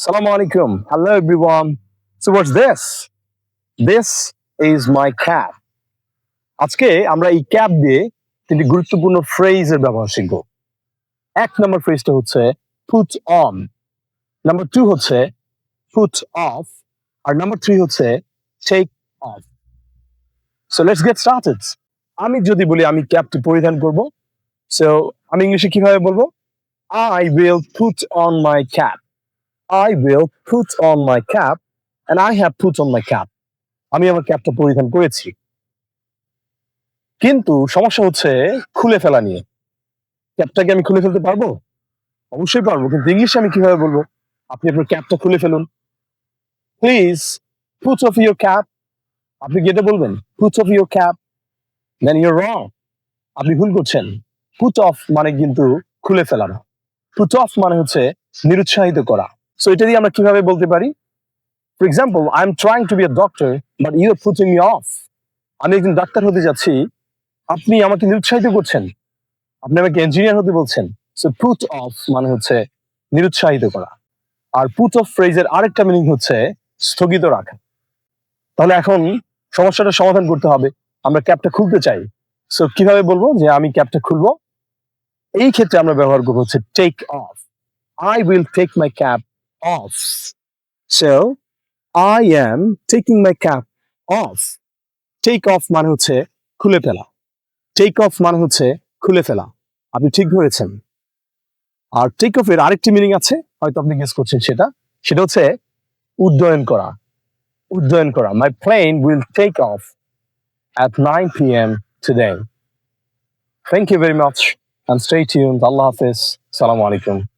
Assalamu alaikum. Hello, everyone. So what's this? This is my cap. আজকে আমরা এই cap দিয়ে তিনটি গুরুত্বপূর্ণ ফ্রেজের ব্যবহার শিখব এক নম্বর ফ্রেজটা হচ্ছে ফুট অন নাম্বার টু হচ্ছে ফুট অফ আর নাম্বার থ্রি হচ্ছে take off so let's get started আমি যদি বলি আমি ক্যাপটি পরিধান করব সো আমি ইংলিশে কীভাবে বলব I will put on my cap I will put on my cap, and I have put on my cap. আমি আমার ক্যাপটা পরিধান করেছি। কিন্তু সমস্যা হচ্ছে খুলে ফেলা নিয়ে। ক্যাপটাকে আমি খুলে ফেলতে পারব? অবশ্যই পারব, কিন্তু ইংলিশে আমি কীভাবে বলব? আপনি আপনার ক্যাপটা খুলে ফেলুন। Please put off your cap আপনি এটা বলবেন? Put off your cap then you're wrong আপনি ভুল করছেন। পুট অফ মানে কিন্তু খুলে ফেলা না পুট অফ মানে হচ্ছে নিরুৎসাহিত করা। সো এটা দিয়ে আমরা কীভাবে বলতে পারি? For example I am trying to be a doctor but you are putting me off আমি একজন ডাক্তার হতে যাচ্ছি। আপনি আমাকে নিরুৎসাহিত করছেন। আপনি আমাকে ইঞ্জিনিয়ার হতে বলছেন। সো পুট অফ মানে হচ্ছে নিরুৎসাহিত করা। আর পুট অফ ফ্রেজের আরেকটা মিনিং হচ্ছে স্থগিত রাখা। তাহলে এখন সমস্যাটা সমাধান করতে হবে। আমরা ক্যাপটা খুলতে চাই। সো কীভাবে বলব যে আমি ক্যাপটা খুলবো? এই ক্ষেত্রে আমরা ব্যবহার করব হচ্ছে take off I will take my cap off. So, I am taking my cap off. Take off মানে হচ্ছে খুলে ফেলা টেক অফ মানে হচ্ছে খুলে ফেলা আপনি ঠিক ধরেছেন আর টেক অফ এর আরেকটি মিনিং আছে হয়তো আপনি গেস করছেন সেটা সেটা হচ্ছে উড্ডয়ন করা উড্ডয়ন করা my plane will take off at 9 p.m. today. Thank you very much and stay tuned. Allah Hafiz. Assalamu alaikum.